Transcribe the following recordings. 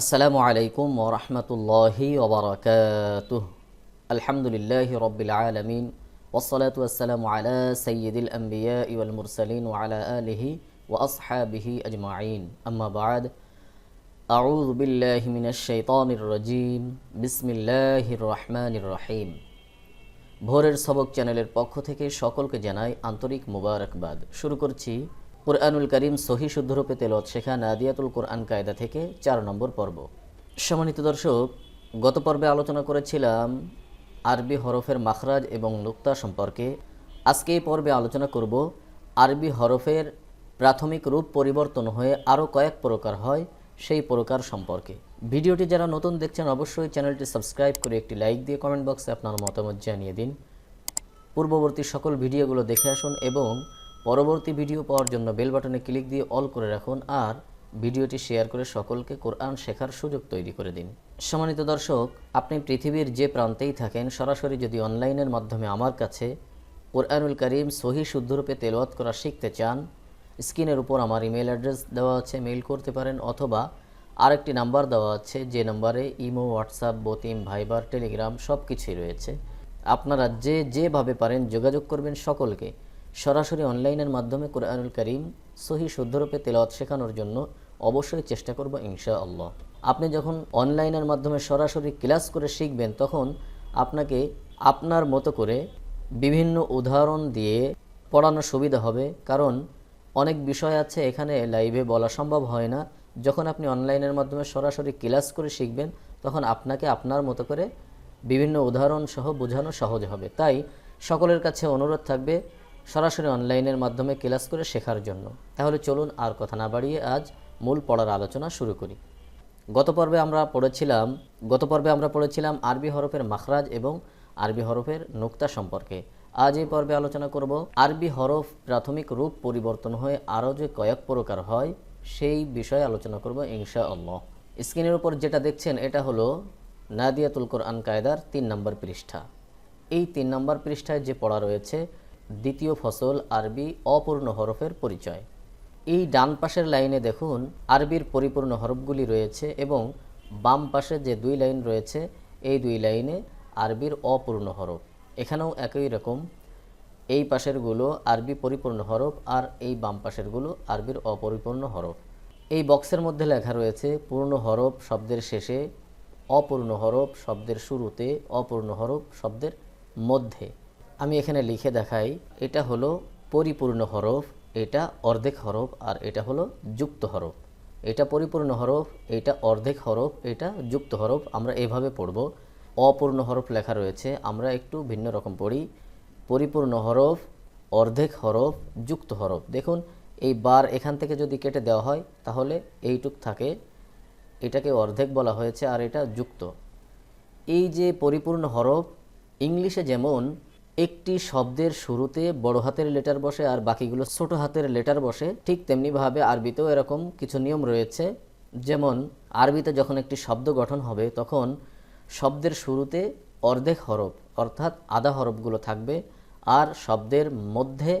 আসসালামু আলাইকুম ওরহমতুল্লাহি ওবরাকাতুহ আলহামদুলিল্লাহ রব্বিল আলমিন ওসলাতু আসসালামু আলা সৈয়দুল আম্বিয়া ইউল মুরসালিন ওয়ালা আলিহি ও আসহাবিহি আজমাইন। আম্মা বাদ। আউযু বিল্লাহি মিনাশ শাইতানির রাজিম। বিসমিল্লাহির রহমানির রহিম। ভোরের সবক চ্যানেলের পক্ষ থেকে সকলকে জানাই আন্তরিক মুবারকবাদ। শুরু করছি কোরআনুল করিম সহি শুদ্ধরূপে তেলত শেখা নাদিয়াতুল কোরআন কায়দা থেকে চার নম্বর পর্ব। সম্মানিত দর্শক, গত পর্বে আলোচনা করেছিলাম আরবি হরফের মাখরাজ এবং নুক্তা সম্পর্কে। আজকে এই পর্বে আলোচনা করব আরবি হরফের প্রাথমিক রূপ পরিবর্তন হয়ে আরও কয়েক প্রকার হয় সেই প্রকার সম্পর্কে। ভিডিওটি যারা নতুন দেখছেন, অবশ্যই চ্যানেলটি সাবস্ক্রাইব করে একটি লাইক দিয়ে কমেন্ট বক্সে আপনার মতামত জানিয়ে দিন। পূর্ববর্তী সকল ভিডিওগুলো দেখে আসুন এবং পরবর্তী ভিডিও পাওয়ার জন্য বেল বাটনে ক্লিক দিয়ে অল করে রাখুন আর ভিডিওটি শেয়ার করে সকলকে কোরআন শেখার সুযোগ তৈরি করে দিন। সম্মানিত দর্শক, আপনি পৃথিবীর যে প্রান্তেই থাকেন, সরাসরি যদি অনলাইনের মাধ্যমে আমার কাছে কোরআনুল করিম সহি শুদ্ধরূপে তেলাওয়াত করা শিখতে চান, স্ক্রিনের উপর আমার ইমেল অ্যাড্রেস দেওয়া আছে, মেইল করতে পারেন অথবা আরেকটি নাম্বার দেওয়া আছে, যে নাম্বারে ইমো, হোয়াটসঅ্যাপ, বতিম, ভাইবার, টেলিগ্রাম সব কিছুই রয়েছে। আপনারা যে যেভাবে পারেন যোগাযোগ করবেন সকলকে। সরাসরি অনলাইনের মাধ্যমে কোরআনুল করিম সহি শুদ্ধরূপে তেলাওয়াত শেখানোর জন্য অবশ্যই চেষ্টা করব ইনশা আল্লাহ আপনি যখন অনলাইনের মাধ্যমে সরাসরি ক্লাস করে শিখবেন, তখন আপনাকে আপনার মতো করে বিভিন্ন উদাহরণ দিয়ে পড়ানো সুবিধা হবে। কারণ অনেক বিষয় আছে এখানে লাইভে বলা সম্ভব হয় না। যখন আপনি অনলাইনের মাধ্যমে সরাসরি ক্লাস করে শিখবেন, তখন আপনাকে আপনার মতো করে বিভিন্ন উদাহরণ সহ বোঝানো সহজ হবে। তাই সকলের কাছে অনুরোধ থাকবে সরাসরি অনলাইনের মাধ্যমে ক্লাস করে শেখার জন্য। তাহলে চলুন আর কথা না বাড়িয়ে আজ মূল পড়ার আলোচনা শুরু করি। গত পর্বে আমরা পড়েছিলাম গত পর্বে আমরা পড়েছিলাম আরবি হরফের মাখরাজ এবং আরবি হরফের নুক্তা সম্পর্কে। আজ এই পর্বে আলোচনা করব আরবি হরফ প্রাথমিক রূপ পরিবর্তন হয়ে আরও যে কয়েক প্রকার হয়, সেই বিষয়ে আলোচনা করব ইনশা আল্লাহ স্ক্রিনের উপর যেটা দেখছেন, এটা হলো নাদিয়াতুল কোরআন কায়দার তিন নম্বর পৃষ্ঠা। এই তিন নম্বর পৃষ্ঠায় যে পড়া রয়েছে দ্বিতীয় ফসল আরবি অপূর্ণ হরফের পরিচয়। এই ডান পাশের লাইনে দেখুন, আরবির পরিপূর্ণ হরফগুলি রয়েছে এবং বাম পাশে যে দুই লাইন রয়েছে, এই দুই লাইনে আরবির অপূর্ণ হরফ। এখানেও একই রকম, এই পাশেরগুলো আরবি পরিপূর্ণ হরফ আর এই বাম পাশেরগুলো আরবির অপরিপূর্ণ হরফ। এই বক্সের মধ্যে লেখা রয়েছে, পূর্ণ হরফ শব্দের শেষে, অপূর্ণ হরফ শব্দের শুরুতে, অপূর্ণ হরফ শব্দের মধ্যে। আমি এখানে লিখে দেখাই, এটা হলো পরিপূর্ণ হরফ, এটা অর্ধেক হরফ আর এটা হলো যুক্ত হরফ। এটা পরিপূর্ণ হরফ, এটা অর্ধেক হরফ, এটা যুক্ত হরফ, আমরা এভাবে পড়ব। অপূর্ণ হরফ লেখা রয়েছে, আমরা একটু ভিন্ন রকম পড়ি। পরিপূর্ণ হরফ, অর্ধেক হরফ, যুক্ত হরফ। দেখুন, এই বার এখান থেকে যদি কেটে দেওয়া হয়, তাহলে এইটুক থাকে। এটাকে অর্ধেক বলা হয়েছে আর এটা যুক্ত। এই যে পরিপূর্ণ হরফ, ইংলিশে যেমন একটি শব্দের শুরুতে বড় হাতের লেটার বসে আর বাকিগুলো ছোট হাতের লেটার বসে, ঠিক তেমনিভাবে আরবিতেও এরকম কিছু নিয়ম রয়েছে। যেমন, আরবিতে যখন একটি শব্দ গঠন হবে, তখন শব্দের শুরুতে অর্ধেক হরফ, অর্থাৎ আধা হরফগুলো থাকবে, আর শব্দের মধ্যে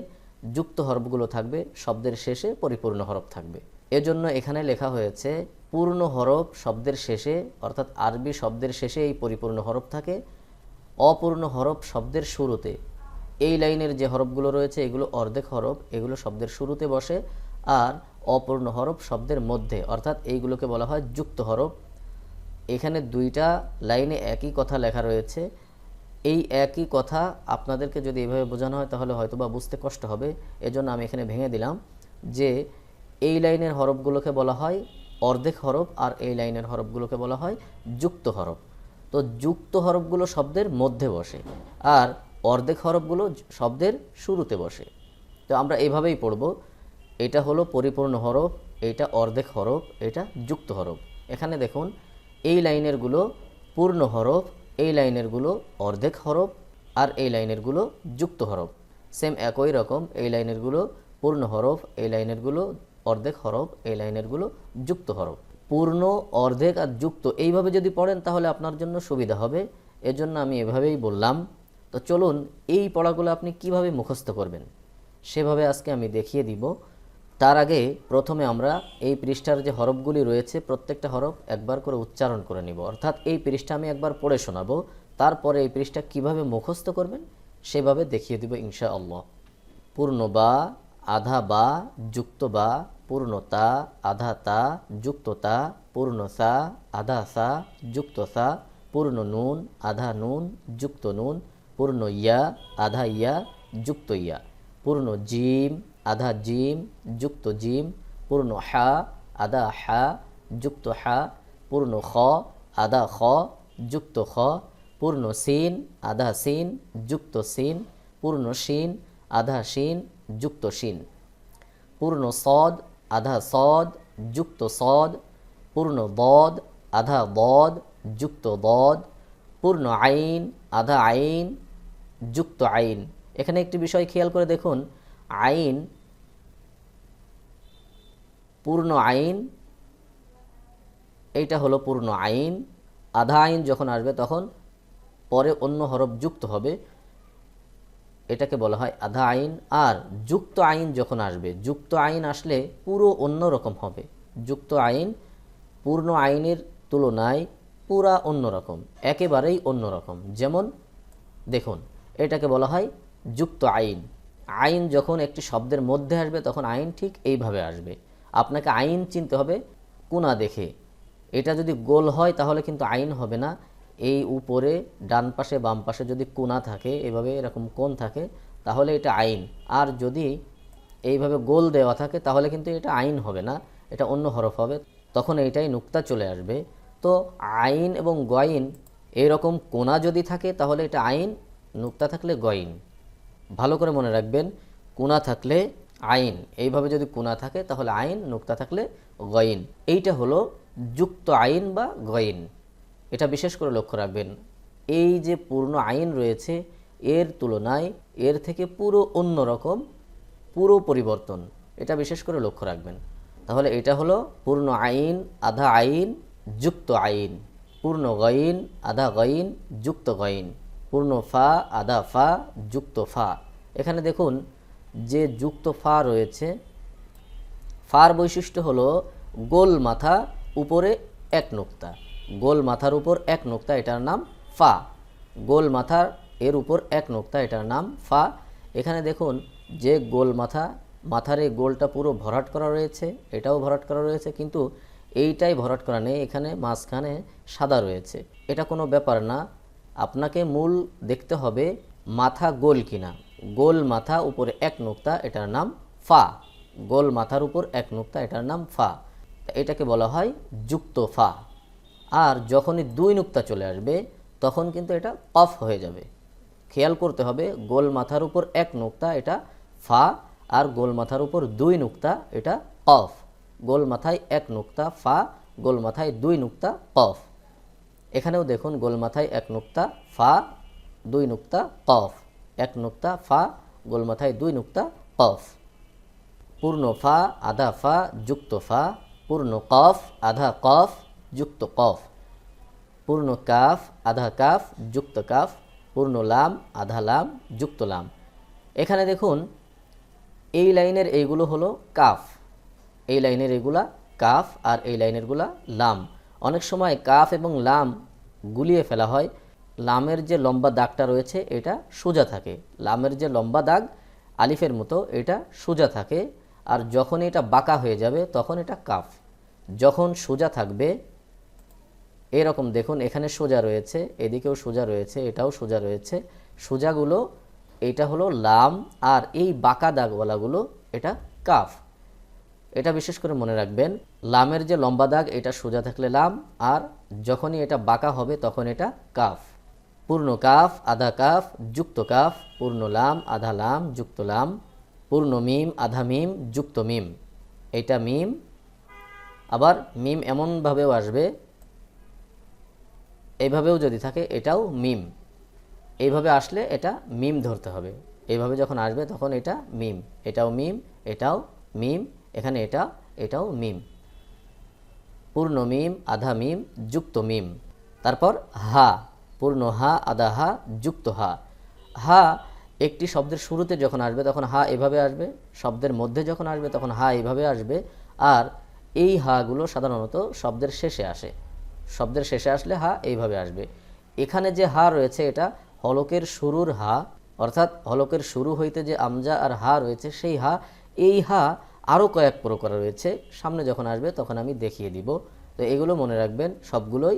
যুক্ত হরফগুলো থাকবে, শব্দের শেষে পরিপূর্ণ হরফ থাকবে। এজন্য এখানে লেখা হয়েছে, পূর্ণ হরফ শব্দের শেষে, অর্থাৎ আরবি শব্দের শেষে এই পরিপূর্ণ হরফ থাকে অপূর্ণ হরফ শব্দের শুরুতে। এই লাইনের যে হরফগুলো রয়েছে, এগুলো অর্ধেক হরফ, এগুলো শব্দের শুরুতে বসে আর অপূর্ণ হরফ শব্দের মধ্যে, অর্থাৎ এইগুলোকে বলা হয় যুক্ত হরফ। এখানে দুইটা লাইনে একই কথা লেখা রয়েছে। এই একই কথা আপনাদেরকে যদি এভাবে বোঝানো হয়, তাহলে হয়তো বা বুঝতে কষ্ট হবে। এজন্য আমি এখানে ভেঙে দিলাম যে এই লাইনের হরফগুলোকে বলা হয় অর্ধেক হরফ আর এই লাইনের হরফগুলোকে বলা হয় যুক্ত হরফ। তো যুক্ত হরফগুলো শব্দের মধ্যে বসে আর অর্ধেক হরফগুলো শব্দের শুরুতে বসে। তো আমরা এইভাবেই পড়ব। এটা হলো পরিপূর্ণ হরফ, এটা অর্ধেক হরফ, এটা যুক্ত হরফ। এখানে দেখুন, এই লাইনেরগুলো পূর্ণ হরফ, এই লাইনেরগুলো অর্ধেক হরফ আর এই লাইনেরগুলো যুক্ত হরফ। সেম একই রকম, এই লাইনেরগুলো পূর্ণ হরফ, এই লাইনেরগুলো অর্ধেক হরফ, এই লাইনেরগুলো যুক্ত হরফ। পূর্ণ, অর্ধেক আর যুক্ত। এইভাবে যদি পড়েন তাহলে আপনার জন্য সুবিধা হবে। এজন্য আমি এভাবেই বললাম। তো চলুন, এই পড়াগুলো আপনি কীভাবে মুখস্থ করবেন? সেভাবে আজকে আমি দেখিয়ে দিব। তার আগে প্রথমে আমরা এই পৃষ্ঠার যে হরফগুলি রয়েছে, প্রত্যেকটা হরফ একবার করে উচ্চারণ করে নিব। অর্থাৎ এই পৃষ্ঠা আমি একবার পড়ে শোনাবো। তারপরে এই পৃষ্ঠা কীভাবে মুখস্থ করবেন, সেভাবে দেখিয়ে দিব ইনশা আল্লাহ পূর্ণ বা, আধা বা, যুক্ত বা পূর্ণতা আধা তা যুক্ত তা পূর্ণ সা আধা সা যুক্ত পূর্ণ নুন আধা নুন যুক্ত নুন পূর্ণ ইয়া আধা ইয়া যুক্ত ইয়া পূর্ণ জিম আধা জিম যুক্ত জিম পূর্ণ হা আধা হা যুক্ত হা পূর্ণ খ আধা খ যুক্ত খ পূর্ণ সিন আধা সিন যুক্ত সিন পূর্ণ শিন আধা শিন যুক্ত শিন পূর্ণ সদ আধা সদ যুক্ত সদ, পূর্ণ বদ আধা বদ যুক্ত বদ পূর্ণ আইন, আধা আইন যুক্ত আইন। এখানে একটি বিষয় খেয়াল করে দেখুন। আইন, পূর্ণ আইন, এইটা হলো পূর্ণ আইন। আধা আইন যখন আসবে তখন পরে অন্য হরফ যুক্ত হবে। এটাকে বলা হয় আধা আইন, আর যুক্ত আইন যখন আসবে, যুক্ত আইন আসলে পুরো অন্য রকম হবে। যুক্ত আইন পূর্ণ আইনের তুলনায় পুরা অন্যরকম একেবারেই অন্যরকম যেমন, দেখুন, এটাকে বলা হয় যুক্ত আইন। আইন যখন একটি শব্দের মধ্যে আসবে, তখন আইন ঠিক এইভাবে আসবে। আপনাকে আইন চিনতে হবে, কোনা দেখে। এটা যদি গোল হয়, তাহলে কিন্তু আইন হবে না। এই উপরে ডান পাশে, বাম পাশে যদি কোনা থাকে, এভাবে এরকম কোণ থাকে, তাহলে এটা আইন। আর যদি এইভাবে গোল দেওয়া থাকে, তাহলে কিন্তু এটা আইন হবে না, এটা অন্য হরফ হবে, তখন এইটাই নুক্তা চলে আসবে। তো আইন এবং গয়িন এরকম কোনা যদি থাকে, তাহলে এটা আইন, নুক্তা থাকলে গয়িন ভালো করে মনে রাখবেন কোনা থাকলে আইন, এইভাবে যদি কোনা থাকে, তাহলে আইন, নুক্তা থাকলে গয়িন এইটা হলো যুক্ত আইন বা গয়িন এটা বিশেষ করে লক্ষ্য রাখবেন, এই যে পূর্ণ আইন রয়েছে, এর তুলনায় এর থেকে পুরো অন্য রকম, পুরো পরিবর্তন, এটা বিশেষ করে লক্ষ্য রাখবেন। তাহলে এটা হলো পূর্ণ আইন, আধা আইন, যুক্ত আইন। পূর্ণ গইন, আধা গইন, যুক্ত গইন। পূর্ণ ফা, আধা ফা, যুক্ত ফা। এখানে দেখুন, যে যুক্ত ফা রয়েছে, ফার বৈশিষ্ট্য হলো গোল মাথা, উপরে এক নোক্তা। গোল মাথার উপর এক নোক্তা, এটার নাম ফা। গোল মাথার এর উপর এক নোক্তা, এটার নাম ফা। এখানে দেখুন, যে গোল মাথা, মাথার এই গোলটা পুরো ভরাট করা রয়েছে, এটাও ভরাট করা রয়েছে, কিন্তু এইটাই ভরাট করা নেই, এখানে মাঝখানে সাদা রয়েছে। এটা কোনো ব্যাপার না, আপনাকে মূল দেখতে হবে মাথা গোল কিনা। গোল মাথা উপরে এক নোক্তা, এটার নাম ফা। গোল মাথার উপর এক নোক্তা, এটার নাম ফা। এটাকে বলা হয় যুক্ত ফা। আর যখনই দুই নুক্তা চলে আসবে, তখন কিন্তু এটা কফ হয়ে যাবে। খেয়াল করতে হবে, গোল মাথার উপর এক নুক্তা এটা ফা আর গোল মাথার উপর দুই নুক্তা এটা কফ। গোল মাথায় এক নুক্তা ফা, গোল মাথায় দুই নুক্তা কফ। এখানেও দেখুন, গোল মাথায় এক নুক্তা ফা, দুই নুক্তা কফ। এক নুক্তা ফা, গোল মাথায় দুই নুক্তা কফ। পূর্ণ ফা, আধা ফা, যুক্ত ফা, পূর্ণ কফ, আধা কফ যুক্ত কফ। পূর্ণ কাফ, আধা কাফ, যুক্ত কাফ। পূর্ণ লাম, আধা লাম, যুক্ত লাম। এখানে দেখুন, এই লাইনের এইগুলো হলো কাফ। এই লাইনের এগুলা কাফ আর এই লাইনেরগুলা লাম। অনেক সময় কাফ এবং লাম গুলিয়ে ফেলা হয়। লামের যে লম্বা দাগটা রয়েছে, এটা সোজা থাকে। লামের যে লম্বা দাগ, আলিফের মতো, এটা সোজা থাকে। আর যখন এটা বাঁকা হয়ে যাবে, তখন এটা কাফ। যখন সোজা থাকবে এরকম দেখুন, এখানে সোজা রয়েছে, এদিকেও সোজা রয়েছে, এটাও সোজা রয়েছে। সোজাগুলো এটা হলো লাম, আর এই বাঁকা দাগওয়ালাগুলো, এটা কাফ। এটা বিশেষ করে মনে রাখবেন, লামের যে লম্বা দাগ, এটা সোজা থাকলে লাম, আর যখনই এটা বাঁকা হবে, তখন এটা কাফ। পূর্ণ কাফ, আধা কাফ, যুক্ত কাফ, পূর্ণ লাম, আধা লাম, যুক্ত লাম, পূর্ণ মিম, আধা মিম, যুক্ত মিম। এটা মিম, আবার মিম এমনভাবেও আসবে এইভাবেও যদি থাকে, এটাও মিম। এইভাবে আসলে এটা মিম ধরতে হবে। এইভাবে যখন আসবে তখন এটা মিম। এটাও মিম এটাও মিম, এখানে এটা, এটাও মিম। পূর্ণ মিম, আধা মিম, যুক্ত মিম। তারপর হা, পূর্ণ হা, আধা হা, যুক্ত হা। হা একটি শব্দের শুরুতে যখন আসবে তখন হা এভাবে আসবে, শব্দের মধ্যে যখন আসবে তখন হা এভাবে আসবে, আর এই হাগুলো সাধারণত শব্দের শেষে আসে। শব্দের শেষে আসলে হা এইভাবে আসবে। এখানে যে হা রয়েছে এটা হলকের শুরুর হা, অর্থাৎ হলকের শুরু হইতে যে আমজা আর হা রয়েছে সেই হা, এই হা আরও কয়েক প্রকার রয়েছে। সামনে যখন আসবে তখন আমি দেখিয়ে দিব। তো এগুলো মনে রাখবেন, সবগুলোই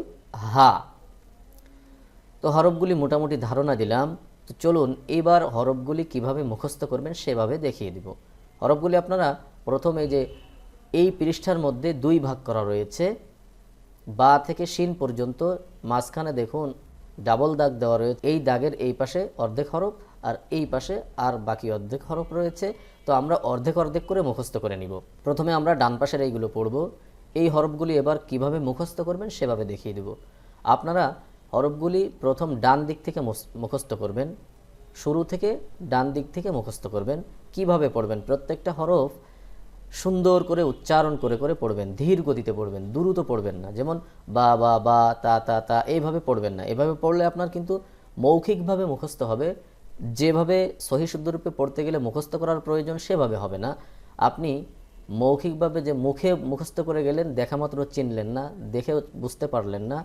হা। তো হরফগুলি মোটামুটি ধারণা দিলাম। তো চলুন এবার হরফগুলি কীভাবে মুখস্থ করবেন সেভাবে দেখিয়ে দিব। হরফগুলি আপনারা প্রথমে যে এই পৃষ্ঠার মধ্যে দুই ভাগ করা রয়েছে বা থেকে শিন পর্যন্ত মাঝখানে দেখুন ডাবল দাগ দেওয়া রয়েছে। এই দাগের এই পাশে অর্ধেক হরফ আর এই পাশে আর বাকি অর্ধেক হরফ রয়েছে। তো আমরা অর্ধেক অর্ধেক করে মুখস্থ করে নিব। প্রথমে আমরা ডান পাশের এইগুলো পড়ব। এই হরফগুলি এবার কীভাবে মুখস্থ করবেন সেভাবে দেখিয়ে দেব। আপনারা হরফগুলি প্রথম ডান দিক থেকে মুখস্থ করবেন। শুরু থেকে ডান দিক থেকে মুখস্থ করবেন। কীভাবে পড়বেন? প্রত্যেকটা হরফ সুন্দর করে উচ্চারণ করে করে পড়বেন, ধীর গতিতে পড়বেন, দ্রুত পড়বেন না। যেমন বা বা বা, তা তা তা, এইভাবে পড়বেন না। এভাবে পড়লে আপনার কিন্তু মৌখিকভাবে মুখস্থ হবে। যেভাবে সহি শুদ্ধরূপে পড়তে গেলে মুখস্থ করার প্রয়োজন সেভাবে হবে না। আপনি মৌখিকভাবে যে মুখে মুখস্থ করে গেলেন, দেখা মাত্র চিনলেন না, দেখে বুঝতে পারলেন না,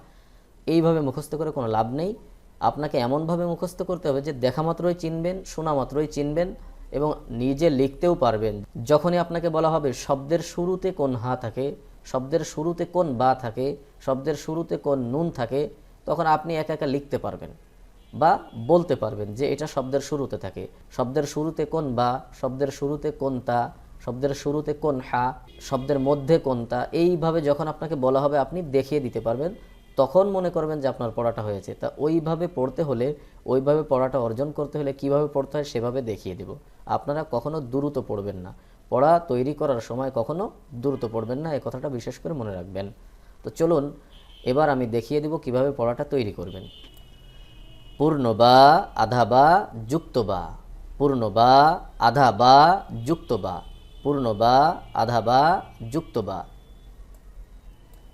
এইভাবে মুখস্থ করে কোনো লাভ নেই। আপনাকে এমনভাবে মুখস্থ করতে হবে যে দেখা মাত্রই চিনবেন, শোনা মাত্রই চিনবেন এবং নিজে লিখতেও পারবেন। যখনই আপনাকে বলা হবে শব্দের শুরুতে কোন হা থাকে, শব্দের শুরুতে কোন বা থাকে, শব্দের শুরুতে কোন নুন থাকে, তখন আপনি একা একা লিখতে পারবেন বা বলতে পারবেন যে এটা শব্দের শুরুতে থাকে। শব্দের শুরুতে কোন বা, শব্দের শুরুতে কোন তা, শব্দের শুরুতে কোন হা, শব্দের মধ্যে কোন তা, এইভাবে যখন আপনাকে বলা হবে আপনি দেখিয়ে দিতে পারবেন। তখন মনে করবেন যে আপনার পড়াটা হয়েছে। তা ওইভাবে পড়তে হলে, ওইভাবে পড়াটা অর্জন করতে হলে কীভাবে পড়তে হয় সেভাবে দেখিয়ে দিব। আপনারা কখনো দ্রুত পড়বেন না। পড়া তৈরি করার সময় কখনো দ্রুত পড়বেন না এই কথাটা বিশেষ করে মনে রাখবেন। তো চলুন, এবার আমি দেখিয়ে দিব কীভাবে পড়াটা তৈরি করবেন। পূর্ণ বা, আধা বা, যুক্ত বা। পূর্ণ বা, আধা বা, যুক্ত বা। পূর্ণ বা, আধা বা, যুক্ত বা।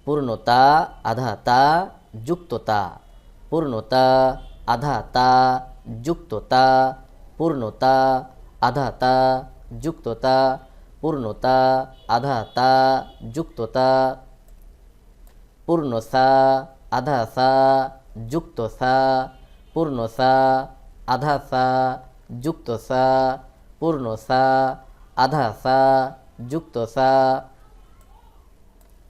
পূর্ণতা আধা তা যুক্ততা পূর্ণতা আধা তা যুক্ততা পূর্ণতা আধা তা যুক্ততা, পূর্ণতা আধা তা যুক্ততা পূর্ণ সা আধা সা যুক্ত সা পূর্ণ সা আধা সা যুক্ত সা আধা সা যুক্ত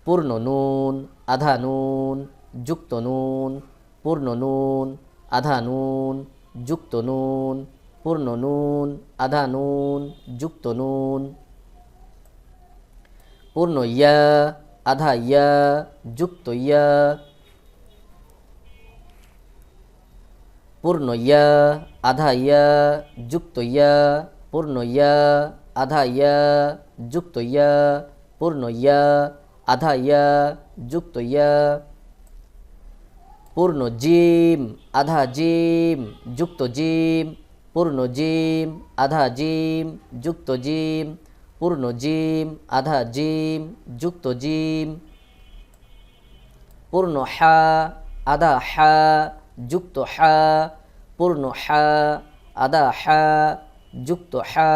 পূর্ণ নুন আধা নুন যুক্ত নুন পূর্ণ নুন আধা নুন যুক্ত নুন পূর্ণ নুন, আধা নুন, যুক্ত নুন। পূর্ণ ইয়া, আধা ইয়া, যুক্ত ইয়া। পূর্ণ ইয়া, আধা ইয়া, যুক্ত ইয়া। পূর্ণ ইয়া, আধা ইয়া, যুক্ত ইয়া। পূর্ণ ইয়া, আধা ইয়া, যুক্ত ইয়া। পূর্ণ জিম, আধা জিম, যুক্ত জিম। পূর্ণ জিম আধা জিম যুক্ত জিম পূর্ণ জিম আধা জিম যুক্ত জিম পূর্ণ হা আধা হা যুক্ত হা পূর্ণ হা আধা হা যুক্ত হা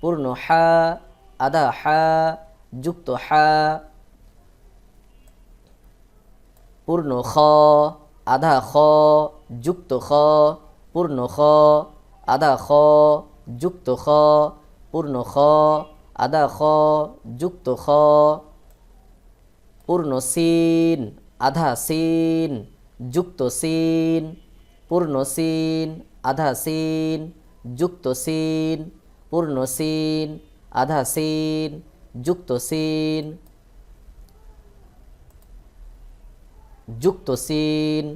পূর্ণ হা আধা হা যুক্ত হা পূর্ণ খ আধা খ যুক্ত খ পূর্ণ খ আধা খ, যুক্ত খ, পূর্ণ খ আধা খ, যুক্ত খ, পূর্ণ সিন, আধা সিন, যুক্ত সিন, পূর্ণ সিন, আধা সিন, যুক্ত সিন, পূর্ণ সিন, আধা সিন, যুক্ত সিন যুক্ত সিন,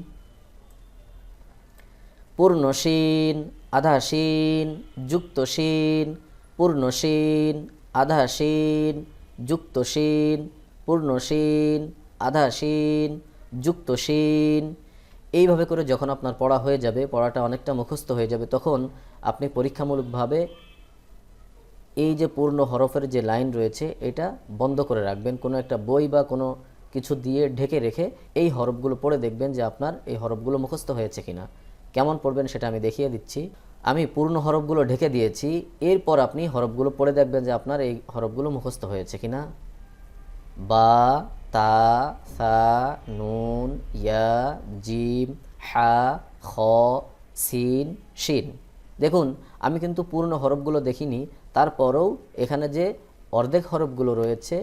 পূর্ণ সিন আধাসীন পূর্ণ সিন আধা সিন যুক্ত সিন পূর্ণ সিন আধা সিন যুক্ত সিন এইভাবে করে যখন আপনার পড়া হয়ে যাবে, পড়াটা অনেকটা মুখস্থ হয়ে যাবে, তখন আপনি পরীক্ষামূলকভাবে এই যে পূর্ণ হরফের যে লাইন রয়েছে, এটা বন্ধ করে রাখবেন। কোনো একটা বই বা কোনো কিছু দিয়ে ঢেকে রেখে এই হরফগুলো পড়ে দেখবেন যে আপনার এই হরফগুলো মুখস্থ হয়েছে কিনা। কেমন পড়বেন সেটা আমি দেখিয়ে দিচ্ছি। আমি পূর্ণ হরফগুলো ঢেকে দিয়েছি, এরপর আপনি হরফগুলো পড়ে দেখবেন যে আপনার এই হরফগুলো মুখস্থ হয়েছে কিনা। বা, তা, সা, নুন, ইয়া, জিম, হা, খ, সিন, শিন। দেখুন, আমি কিন্তু পূর্ণ হরফগুলো দেখিনি, তারপরেও এখানে যে অর্ধেক হরফগুলো রয়েছে,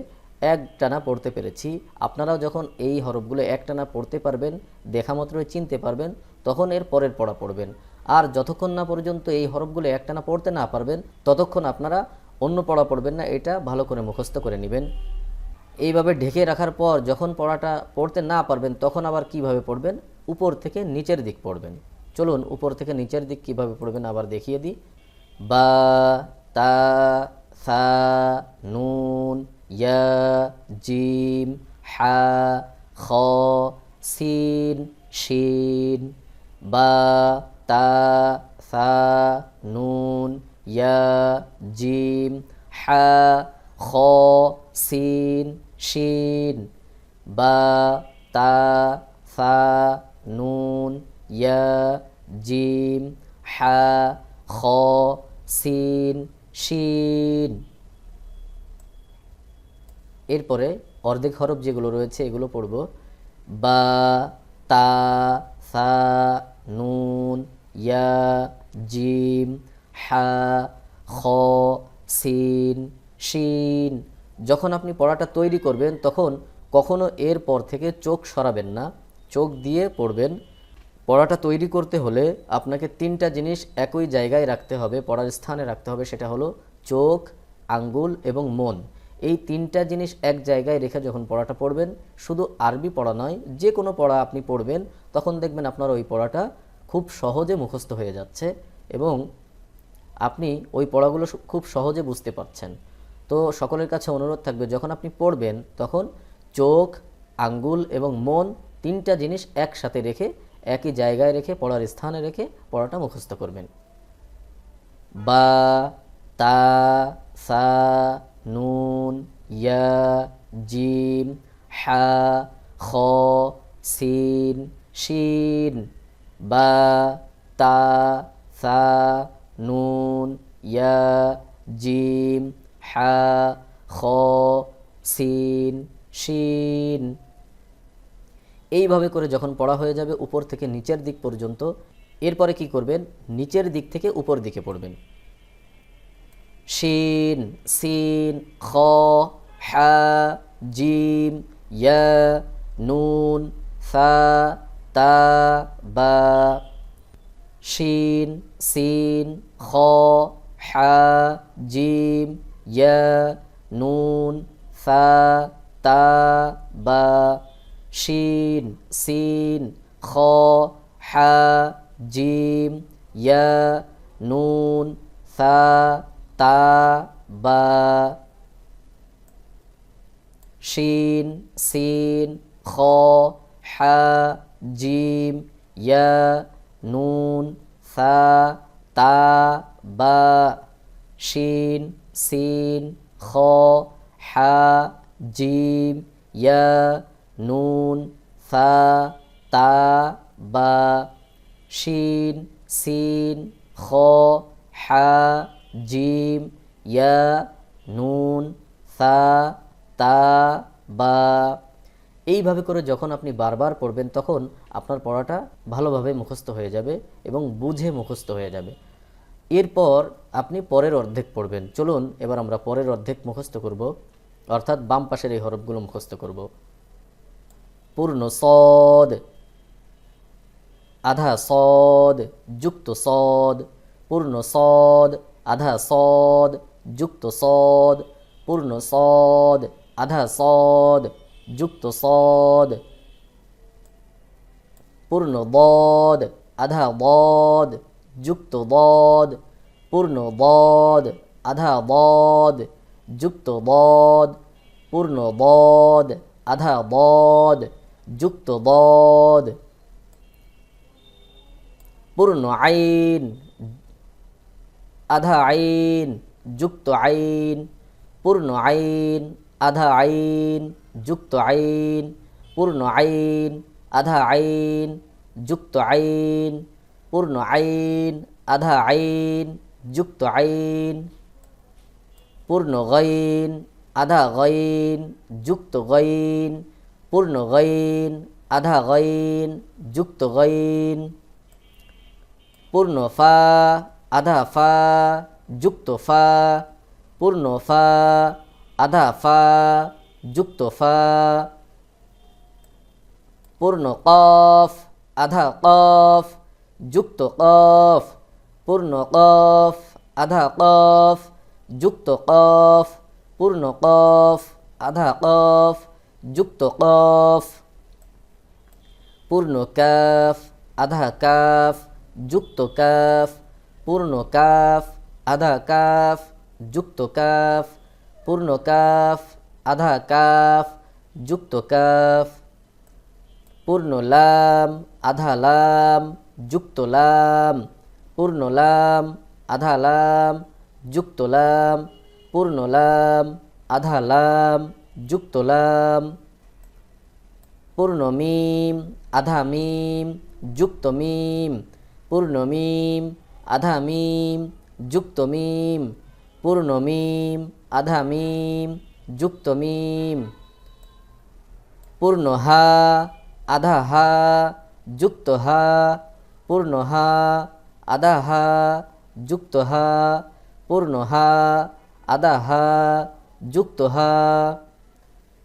এক টানা পড়তে পেরেছি। আপনারাও যখন এই হরফগুলো এক টানা পড়তে পারবেন, দেখা মাত্রই চিনতে পারবেন তখন এর পরের পড়া পড়বেন। আর যতক্ষণ না পর্যন্ত এই হরফগুলো একটানা পড়তে না পারবেন, ততক্ষণ আপনারা অন্য পড়া পড়বেন না, এটা ভালো করে মুখস্থ করে নেবেন। এইভাবে ঢেকে রাখার পর যখন পড়াটা পড়তে না পারবেন, তখন আবার কীভাবে পড়বেন? উপর থেকে নিচের দিক পড়বেন। চলুন উপর থেকে নিচের দিক কীভাবে পড়বেন আবার দেখিয়ে দিই। বা, তা, সা, নুন, ইয়া, জিম, হা, খ, সিন, শিন। বা, তা, সা, নুন ইয়া জিম, হা, খ, সিন, শিন, বা, তা, সা, নুন ইয়া জিম, হা, খ, সিন, শিন। এরপরে অর্ধেক হরফ যেগুলো রয়েছে এগুলো পড়ব। বা, তা, সা নুন ইয়া জিম হা খ সিন শিন যখন আপনি পড়াটা তৈরি করবেন, তখন কখনো এর পর থেকে চোখ সরাবেন না। চোখ দিয়ে পড়বেন। পড়াটা তৈরি করতে হলে আপনাকে তিনটা জিনিস একই জায়গায় রাখতে হবে, পড়ার স্থানে রাখতে হবে। সেটা হলো চোখ, আঙ্গুল এবং মন। এই তিনটা জিনিস এক জায়গায় রেখে যখন পড়াটা পড়বেন, শুধু আরবি পড়া নয়, যে কোনো পড়া আপনি পড়বেন, তখন দেখবেন আপনার ওই পড়াটা খুব সহজে মুখস্থ হয়ে যাচ্ছে এবং আপনি ওই পড়াগুলো খুব সহজে বুঝতে পারছেন। তো সকলের কাছে অনুরোধ থাকবে, যখন আপনি পড়বেন, তখন চোখ, আঙ্গুল এবং মন তিনটা জিনিস একসাথে রেখে, একই জায়গায় রেখে, পড়ার স্থানে রেখে পড়াটা মুখস্থ করবেন। বা, তা, সা নুন ইয়া জিম হা খ সিন শিন বা তা সা নুন ইয়া জিম হা খ সিন শিন এইভাবে করে যখন পড়া হয়ে যাবে উপর থেকে নিচের দিক পর্যন্ত, এরপরে কি করবেন? নিচের দিক থেকে উপর দিকে পড়বেন। শিন, সিন, খ, হা, জিম ইয়া নুন সা তা, বা। শিন, সিন, খ, হা, জিম ইয়া নুন সা তা, বা। শিন, সিন, খ, হা, জিম ইয়া নুন সা তা, বা, শিন, সিন, খ, হা, জিম ইয়া নুন সা তা, বা, শিন, সিন, খ, হা, জিম ইয়া নুন সা তা, বা, শিন, সিন, খ, হা জিম, ইয়া, নুন, সা, তা, বা। এইভাবে করে যখন আপনি বারবার পড়বেন, তখন আপনার পড়াটা ভালোভাবে মুখস্থ হয়ে যাবে এবং বুঝে মুখস্থ হয়ে যাবে। এরপর আপনি পরের অর্ধেক পড়বেন। চলুন, এবার আমরা পরের অর্ধেক মুখস্থ করব। অর্থাৎ বাম পাশের এই হরফগুলো মুখস্থ করব। পূর্ণ সদ, আধা সদ, যুক্ত সদ, পূর্ণ সদ আধা সদ, যুক্ত সদ, পূর্ণ সদ, আধা সদ, যুক্ত সদ, পূর্ণ বদ, আধা বদ, যুক্ত বদ, পূর্ণ বদ, আধা বদ, যুক্ত বদ, পূর্ণ বদ, আধা বদ, যুক্ত বদ, পূর্ণ আইন আধা আইন, যুক্ত আইন, পূর্ণ আইন, আধা আইন, যুক্ত আইন, পূর্ণ আইন, আধা আইন, যুক্ত আইন, পূর্ণ আইন, আধা আইন, যুক্ত আইন, পূর্ণ গইন আধা গইন যুক্ত গইন পূর্ণ গইন আধা গইন যুক্ত গইন পূর্ণ ফা আধা ফা, যুক্ত ফা, পূর্ণ ফা, আধা ফা, যুক্ত ফা, পূর্ণ কফ, আধা কফ, যুক্ত কফ, পূর্ণ কফ, আধা কফ, যুক্ত কফ, পূর্ণ কফ, আধা কফ, যুক্ত কফ, পূর্ণ কাফ, আধা কাফ, যুক্ত কাফ পূর্ণ কাফ, আধা কাফ, যুক্ত কাফ, পূর্ণ কাফ, আধা কাফ, যুক্ত কাফ, পূর্ণ লাম, আধা লাম, যুক্ত লাম, পূর্ণ লাম, আধা লাম, যুক্ত লাম, পূর্ণ লাম, আধা লাম, যুক্ত লাম, পূর্ণ মিম, আধা মিম, যুক্ত মিম, পূর্ণ মিম আধা মিম যুক্ত মিম পূর্ণ মিম আধা মিম যুক্ত মিম পূর্ণ হা আধা হা যুক্ত হা পূর্ণ হা আধা হা যুক্ত হা পূর্ণ হা আধা হা যুক্ত হা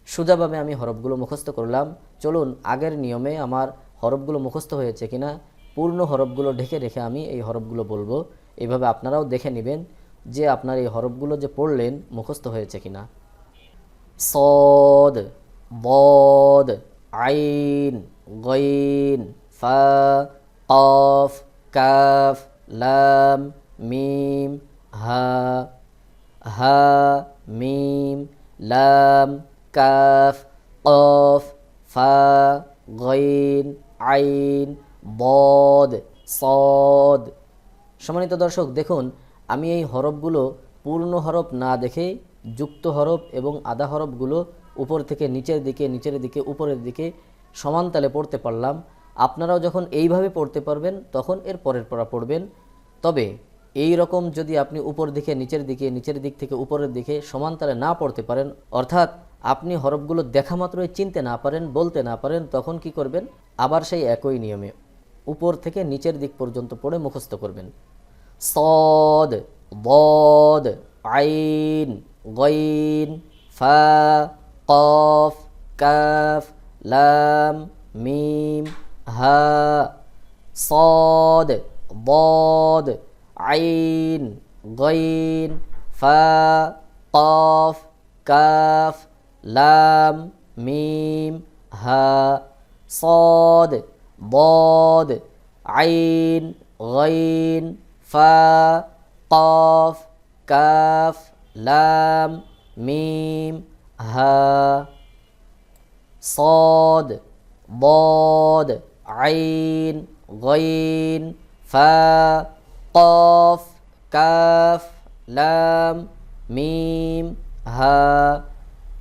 সোজাভাবে আমি হরফগুলো মুখস্থ করলাম। চলুন আগের নিয়মে আমার হরফগুলো মুখস্থ হয়েছে কিনা পূর্ণ হরফগুলো ঢেকে রেখে আমি এই হরফগুলো বলব। এইভাবে আপনারাও দেখে নেবেন যে আপনার এই হরফগুলো যে পড়লেন মুখস্থ হয়েছে কিনা। সদ, বদ, আইন, গইন, ফা, কফ, কাফ, লাম, মিম, হা হা, মিম, লাম, কাফ, কফ, ফা, গইন, আইন বদ, সদ। সম্মানিত দর্শক, দেখুন, আমি এই হরফগুলো পূর্ণ হরফ না দেখে, যুক্ত হরফ এবং আধা হরফগুলো উপর থেকে নিচের দিকে নিচের দিকে, উপরের দিকে সমানতালে পড়তে পারলাম। আপনারাও যখন এইভাবে পড়তে পারবেন, তখন এর পরের পড়া পড়বেন। তবে এই রকম যদি আপনি উপর দিকে, নিচের দিকে, নিচের দিক থেকে উপরের দিকে সমানতালে না পড়তে পারেন, অর্থাৎ আপনি হরফগুলো দেখা মাত্রই চিনতে না পারেন, বলতে না পারেন, তখন কি করবেন? আবার সেই একই নিয়মে। উপর থেকে নিচের দিক পর্যন্ত পড়ে মুখস্থ করবেন صاد ضاد عين غين فا قاف كاف لام ميم ها صاد ضاد عين غين فا قاف كاف لام ميم ها صاد ضاد عين غين فا قاف كاف لام ميم ها صاد ضاد عين غين فا قاف كاف لام ميم ها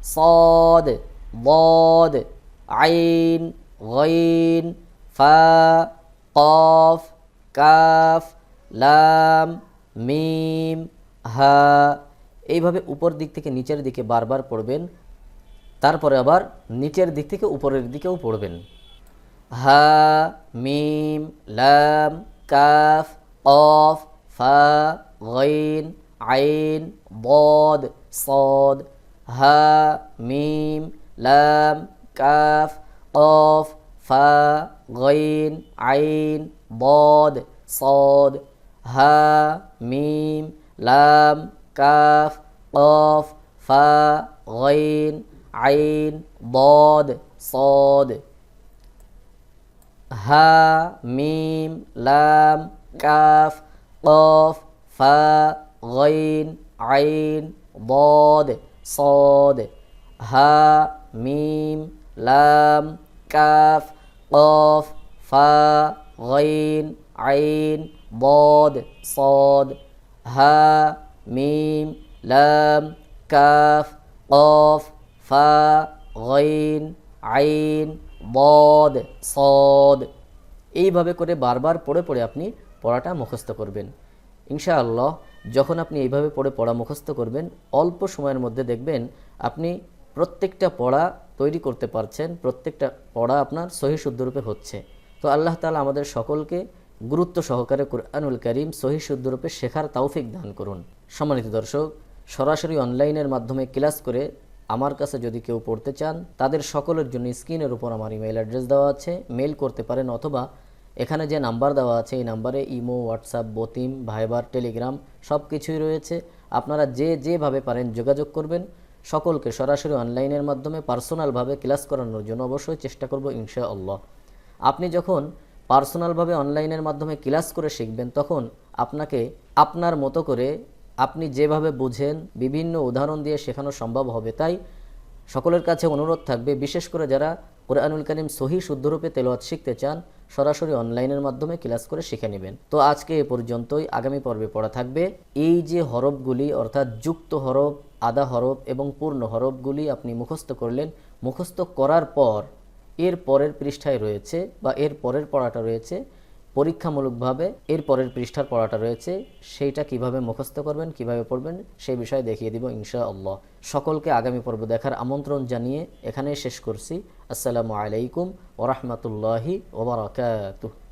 صاد ضاد عين غين ফা, কফ, কাফ, লাম, মিম, হা, এইভাবে উপর দিক থেকে নিচের দিকে বারবার পড়বেন। তারপরে আবার নিচের দিক থেকে উপরের দিকেও পড়বেন। হা, মিম, লাম, কাফ অফ ফা, গইন, আইন, বদ, সদ, হা, মিম, লাম, কাফ অফ فا غين عين ضاد صاد ها ميم لام كاف قاف فا غين عين ضاد صاد. ها ميم لام كاف قاف فا غين عين ضاد صاد. ها ميم لام كاف কফ ফা গইন আইন বদ সদ হা মিম লাম কাফ কফ ফা গইন আইন বদ সদ এইভাবে করে বারবার পড়ে পড়ে আপনি পড়াটা মুখস্থ করবেন। ইনশাআল্লাহ, যখন আপনি এইভাবে পড়ে পড়া মুখস্থ করবেন, অল্প সময়ের মধ্যে দেখবেন আপনি প্রত্যেকটা পড়া তৈরি করতে পারছেন, প্রত্যেকটা পড়া আপনার সহি শুদ্ধরূপে হচ্ছে। তো আল্লাহ তালা আমাদের সকলকে গুরুত্ব সহকারে কুরআনুল করিম সহি শুদ্ধরূপে শেখার তৌফিক দান করুন। সম্মানিত দর্শক, সরাসরি অনলাইনের মাধ্যমে ক্লাস করে আমার কাছে যদি কেউ পড়তে চান, তাদের সকলের জন্য স্ক্রিনের উপর আমার ইমেল অ্যাড্রেস দেওয়া আছে। মেল করতে পারেন অথবা এখানে যে নাম্বার দেওয়া আছে, এই নাম্বারে ইমো, হোয়াটসঅ্যাপ, বতিম, ভাইবার, টেলিগ্রাম সব কিছুই রয়েছে। আপনারা যে যেভাবে পারেন যোগাযোগ করবেন। সকলকে সরাসরি অনলাইনের মাধ্যমে পার্সোনালভাবে ক্লাস করানোর জন্য অবশ্যই চেষ্টা করব ইনশা আল্লাহ আপনি যখন পার্সোনালভাবে অনলাইনের মাধ্যমে ক্লাস করে শিখবেন, তখন আপনাকে আপনার মতো করে আপনি যেভাবে বুঝেন, বিভিন্ন উদাহরণ দিয়ে শেখানো সম্ভব হবে। তাই সকলের কাছে অনুরোধ থাকবে, বিশেষ করে যারা কোরআনুল করিম সহি শুদ্ধরূপে তেলাওয়াত শিখতে চান, সরাসরি অনলাইনের মাধ্যমে ক্লাস করে শিখে নেবেন। তো আজকে এ পর্যন্তই, আগামী পর্বে পড়া থাকবে। এই যে হরফগুলি, অর্থাৎ যুক্ত হরফ আদা হরফ এবং পূর্ণ হরফগুলি আপনি মুখস্থ করলেন। মুখস্থ করার পর, এর পরের পৃষ্ঠায় রয়েছে বা এর পরের পড়াটা রয়েছে। পরীক্ষামূলকভাবে এর পরের পৃষ্ঠার পড়াটা রয়েছে। সেইটা কীভাবে মুখস্থ করবেন, কীভাবে পড়বেন সেই বিষয়ে দেখিয়ে দিব ইনশা আল্লাহ সকলকে আগামী পর্ব দেখার আমন্ত্রণ জানিয়ে এখানেই শেষ করছি। আসসালামু আলাইকুম ওরহমতুল্লাহি ওবরাকাতুহ